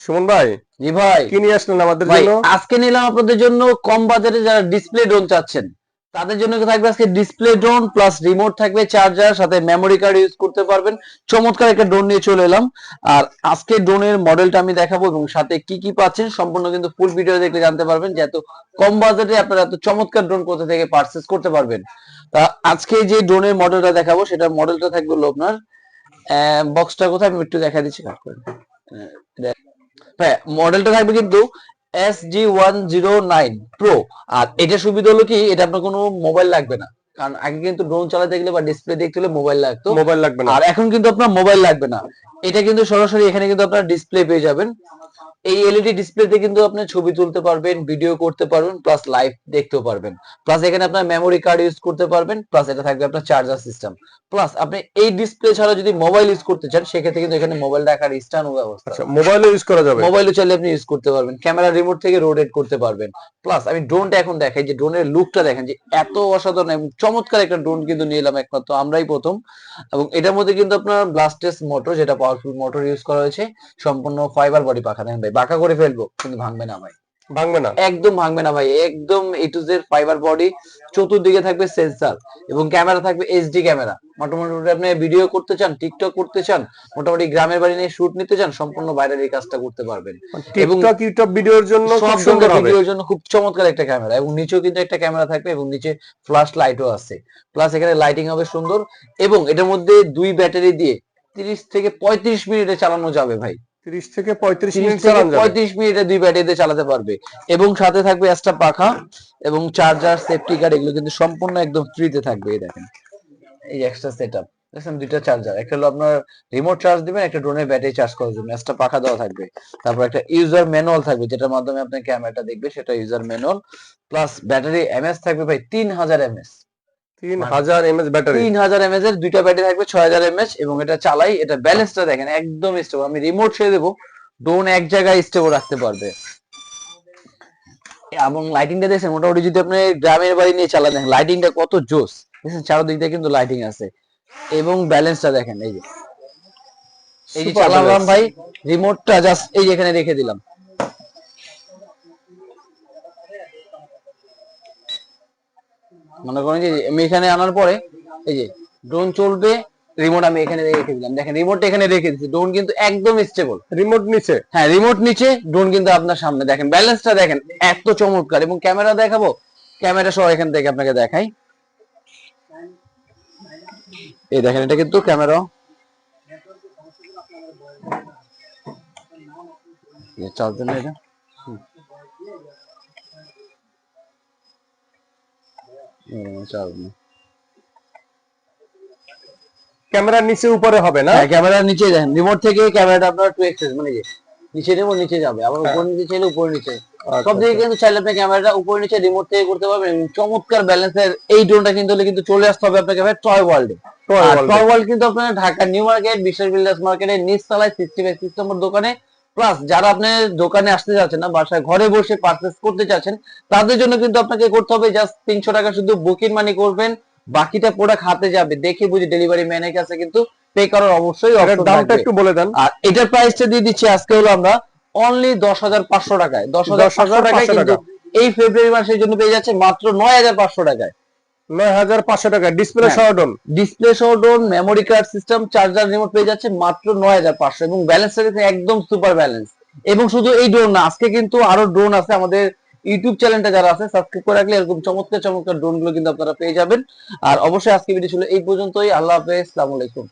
সুমন ভাই জি ভাই। কি নিয়ে আসলেন আমাদের জন্য? আজকে নিলাম আপনাদের জন্য কম বাজারে যারা ডিসপ্লে ড্রোন চাচ্ছেন তাদের জন্য থাকবে আজকে ডিসপ্লে ড্রোন প্লাস রিমোট থাকবে চার্জার সাথে মেমোরি কার্ড ইউজ করতে পারবেন। চমৎকার একটা ড্রোন নিয়ে চলে এলাম। আর আজকে ড্রোনের মডেলটা আমি দেখাবো এবং সাথে কি কি পাচ্ছেন সম্পূর্ণ কিন্তু ফুল ভিডিও দেখলে জানতে পারবেন যে এত কম বাজেটে আপনারা এত চমৎকার ড্রোন কোথা থেকে পারচেস করতে পারবেন। তা আজকে যে ড্রোনের মডেলটা দেখাবো সেটা মডেলটা থাকবে হলো আপনার বক্সটা কোথায় আমি একটু দেখা দিচ্ছি কাট করে হ্যাঁ মডেলটা থাকবে কিন্তু S G one zero nine pro আর এটা সুবিধা হলো কি এটা আপনার কোনো মোবাইল লাগবে না। কারণ আগে কিন্তু ড্রোন চালাতে গেলে বা ডিসপ্লে দেখতে হলে মোবাইল লাগতো। মোবাইল লাগবে না। আর এখন কিন্তু আপনার মোবাইল লাগবে না। এটা কিন্তু সরাসরি এখানে কিন্তু আপনার ডিসপ্লে পেয়ে যাবেন। এই এলইডি ডিসপ্লেতে কিন্তু আপনি ছবি তুলতে পারবেন ভিডিও করতে পারবেন প্লাস লাইভ দেখতেও পারবেন। প্লাস এখানে আপনার মেমোরি কার্ড ইউজ করতে পারবেন প্লাস এটা থাকবে আপনার চার্জার সিস্টেম প্লাস আপনি এই ডিসপ্লে ছাড়া যদি মোবাইল ইউজ করতে চান সেক্ষেত্রে কিন্তু এখানে মোবাইল রাখার স্ট্যান্ড ব্যবস্থা আচ্ছা মোবাইলও ইউজ করা যাবে? মোবাইলও চাইলে আপনি ইউজ করতে পারবেন। ক্যামেরা রিমোট থেকে রোটেট করতে পারবেন। প্লাস আমি ড্রোনটা এখন দেখাই যে ড্রোনের লুকটা দেখেন যে এত অসাধারণ এবং চমৎকার একটা ড্রোন কিন্তু নিয়ে এলাম একমাত্র আমরাই প্রথম। এবং এটার মধ্যে কিন্তু আপনার ব্লাস্টেস মোটর যেটা পাওয়ারফুল মোটর ইউজ করা হয়েছে সম্পূর্ণ ফাইবার বডি পাখা দেখেন বাঁকা করে ফেলব কিন্তু ভাঙবে না ভাই। ভাঙবে না? একদম ভাঙবে না ভাই একদম A to Z fiber body চতুর্দিকে থাকবে সেন্সার এবং ক্যামেরা থাকবে এইচডি ক্যামেরা মোটামুটি আপনি ভিডিও করতে চান টিকটক করতে চান মোটামুটি গ্রামের বাড়ি নিয়ে শুট নিতে চান সম্পূর্ণ বাইরের এই কাজটা করতে পারবেন। এবং টিকটক ইউটিউব ভিডিওর জন্য খুব সব সুন্দর ভিডিওর জন্য খুব চমৎকার একটা ক্যামেরা এবং নিচেও কিন্তু একটা ক্যামেরা থাকবে এবং নিচে ফ্ল্যাশ লাইটও আছে। প্লাস এখানে লাইটিং হবে সুন্দর এবং এটার মধ্যে দুই ব্যাটারি দিয়ে তিরিশ থেকে পঁয়ত্রিশ মিনিটে চালানো যাবে ভাই। 30 থেকে 35 তিরিশ মিনিট থেকে চালানো যাবে। পঁয়ত্রিশ মিনিটে দুই ব্যাটারিতে চালাতে পারবে। এবং সাথে থাকবে এক্সট্রা পাখা এবং চার্জার সেফটি কার্ড এগুলো কিন্তু সম্পূর্ণ একদম ফ্রিতে থাকবে এই দেখেন। এই এক্সট্রা সেটআপ দুইটা চার্জার একটা হলো আপনার রিমোট চার্জ দিবেন একটা ড্রোনের ব্যাটারি চার্জ করার জন্য। এক্সট্রা পাখা দেওয়া থাকবে। তারপর একটা ইউজার ম্যানুয়াল থাকবে যেটার মাধ্যমে আপনি ক্যামেরাটা দেখবে সেটা user manual plus battery MS থাকবে ভাই তিন হাজার এমএস 3000 এমএস ব্যাটারি। তিন হাজার এমএস এর দুইটা ব্যাটারি থাকবে ছয় হাজার এমএস এবং এটা চালাই এটা ব্যালেন্সটা দেখেন একদম স্টেবল আমি রিমোট ছেড়ে দেবো ড্রোন এক জায়গায় স্টেবল রাখতে পারবে। এবং লাইটিংটা দেখছেন মোটামুটি যদি আপনি গ্রামের বাড়ি নিয়ে চালান দেখেন লাইটিংটা কত জোস দেখছেন চারদিক দিয়ে কিন্তু লাইটিং আছে। এবং ব্যালেন্সটা দেখেন এই যে। এই যে চালালাম ভাই রিমোটটা জাস্ট এই যে এখানে রেখে দিলাম। মনে করেন যে আমি এখানে আনার পরে এই যে ড্রোন চলবে রিমোট আমি এখানে রেখে দিলাম। দেখেন রিমোটটা এখানে রেখে দিচ্ছি ড্রোন কিন্তু একদম স্টেবল রিমোট নিচে? হ্যাঁ রিমোট নিচে ড্রোন কিন্তু আপনার সামনে। দেখেন ব্যালেন্সটা দেখেন এত চমৎকার। এবং ক্যামেরা দেখাবো ক্যামেরা সহ এখান থেকে আপনাকে দেখাই। এই দেখেন এটা কিন্তু ক্যামেরা না এটা। না। ক্যামেরার নিচে উপরে হবে না? হ্যাঁ ক্যামেরার নিচে দেখেন। রিমোট থেকে ক্যামেরাটা আপনার টু এক্সেস মানে যে নিচে রিমোট নিচে যাবে। আবার উপর নিচে চাইলে উপর নিচে। আচ্ছা, সব দিকে কিন্তু চাইলে আপনি ক্যামেরাটা উপর নিচে রিমোট থেকে করতে পারবেন। চমৎকার ব্যালেন্সের এই ড্রোনটা কিন্তু হলে কিন্তু চলে আসতে হবে আপনাকে ভাই টয় ওয়ার্ল্ডে টয় ওয়ার্ল্ড কিন্তু আপনার Dhaka new market Biswas builders মার্কেটের নিচ তলায় সিক্সটি বাই সিক্স নম্বর দোকানে প্লাস যারা আপনি দোকানে আসতে যাচ্ছেন না বাসায় ঘরে বসে পারচেস করতে চাচ্ছেন তাদের জন্য কিন্তু আপনাকে করতে হবে জাস্ট তিনশো টাকা শুধু বুকিং মানি করবেন বাকিটা প্রোডাক্ট হাতে যাবে। দেখে বুঝে ডেলিভারি ম্যানের কাছে কিন্তু পে করার অবশ্যই দামটা একটু বলে দেন। আর এটার প্রাইসটা দিয়ে দিচ্ছি আজকে হলো আমরা অনলি দশ হাজার পাঁচশো টাকায়। দশ হাজার পাঁচশো টাকায় কিন্তু টাকা। এই ফেব্রুয়ারি মাসের জন্য পেয়ে যাচ্ছে মাত্র নয় হাজার পাঁচশো টাকায়। 9500 টাকা। ডিসপ্লে হ্যাঁ। সহ ডন ডিসপ্লে সহ drone memory card system charger remote পেয়ে যাচ্ছে মাত্র নয় হাজার পাঁচশো এবং ব্যালেন্সটা দেখে একদম সুপার ব্যালেন্স এবং শুধু এই ড্রোন না আজকে কিন্তু আরও ড্রোন আছে আমাদের ইউটিউব চ্যানেলটা যারা আছে সাবস্ক্রাইব করে রাখলে এরকম চমৎকার চমৎকার ড্রোনগুলো কিন্তু আপনারা পেয়ে যাবেন। আর অবশ্যই আজকে ভিডিও ছিল এই পর্যন্তই। আল্লাহ হাফেজ আসসালামু আলাইকুম।